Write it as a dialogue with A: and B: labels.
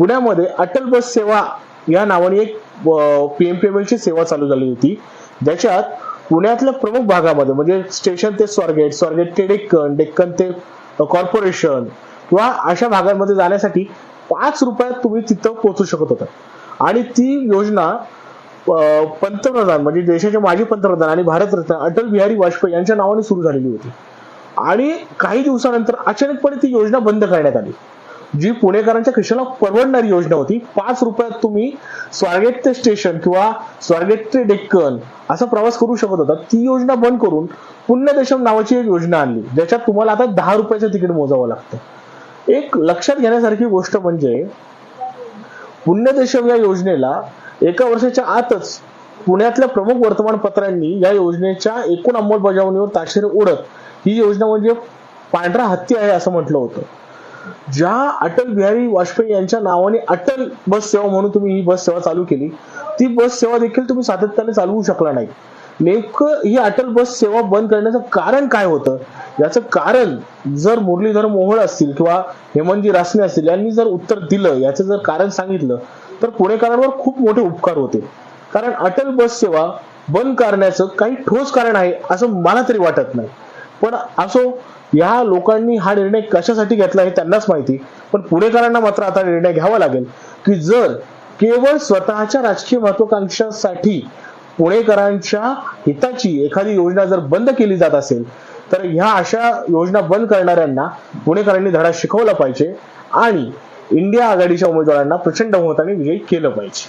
A: पुण्यामध्ये अटल बस सेवा या नावाने एक पीएमपीएमएलची सेवा चालू झाली होती. ज्याच्यात पुण्यातल्या प्रमुख भागामध्ये म्हणजे स्टेशन ते स्वारगेट स्वारगेट ते डेक्कन डेक्कन ते कॉर्पोरेशन किंवा अशा भागांमध्ये जाण्यासाठी पाच रुपयात तुम्ही तिथं पोहोचू शकत होता. आणि ती योजना पंतप्रधान म्हणजे देशाचे माजी पंतप्रधान आणि भारतरत्न अटल बिहारी वाजपेयी यांच्या नावाने सुरू झालेली होती. आणि काही दिवसानंतर अचानकपणे ती योजना बंद करण्यात आली. जी पुणेकरांच्या खिशाला परवडणारी योजना होती पाच रुपयात तुम्ही स्वारगेट ते स्टेशन किंवा स्वारगेट ते डेक्कन असा प्रवास करू शकत होता. ती योजना बंद करून पुण्यदेशम नावाची एक योजना आणली ज्याच्यात तुम्हाला आता दहा रुपयाचं तिकीट मोजावं लागतं. एक लक्षात घेण्यासारखी गोष्ट म्हणजे पुण्यदेशम या योजनेला एका वर्षाच्या आतच पुण्यातल्या प्रमुख वर्तमानपत्रांनी या योजनेच्या एकूण अंमलबजावणीवर ताशेरे ओढत ही योजना म्हणजे पांढरा हत्ती आहे असं म्हटलं होतं. ज्या अटल बिहारी वाजपेयी यांच्या नावाने अटल बस सेवा म्हणून तुम्ही ही बस सेवा चालू केली ती बस सेवा देखील तुम्ही सातत्याने चालवू शकला नाही. नेमकं ही अटल बस सेवा बंद करण्याचं कारण काय होतं? याचं कारण जर मुरलीधर मोहोळ असतील किंवा हेमंतजी रासने असतील यांनी जर उत्तर दिलं याचं जर कारण सांगितलं तर पुणेकरांवर खूप मोठे उपकार होते. कारण अटल बस सेवा बंद करण्याचं काही ठोस कारण आहे असं मला तरी वाटत नाही. पण असो या लोकांनी हा निर्णय कशासाठी घेतला हे त्यांनाच माहिती. पण पुणेकरांना मात्र आता निर्णय घ्यावा लागेल की जर केवळ स्वतःच्या राजकीय महत्वाकांक्षासाठी पुणेकरांच्या हिताची एखादी योजना जर बंद केली जात असेल तर ह्या अशा योजना बंद करणाऱ्यांना पुणेकरांनी धडा शिकवला पाहिजे आणि इंडिया आघाडीच्या उमेदवारांना प्रचंड मताने विजयी केलं पाहिजे.